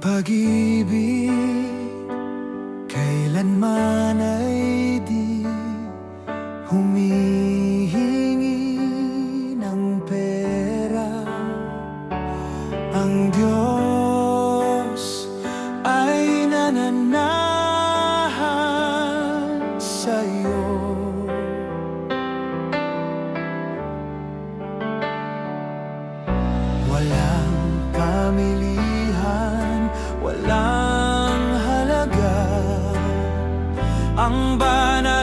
Ang pag-ibig ay di humihingi ng pera. Ang Diyos ay nananahan sa iyo Walang pamilya ang banal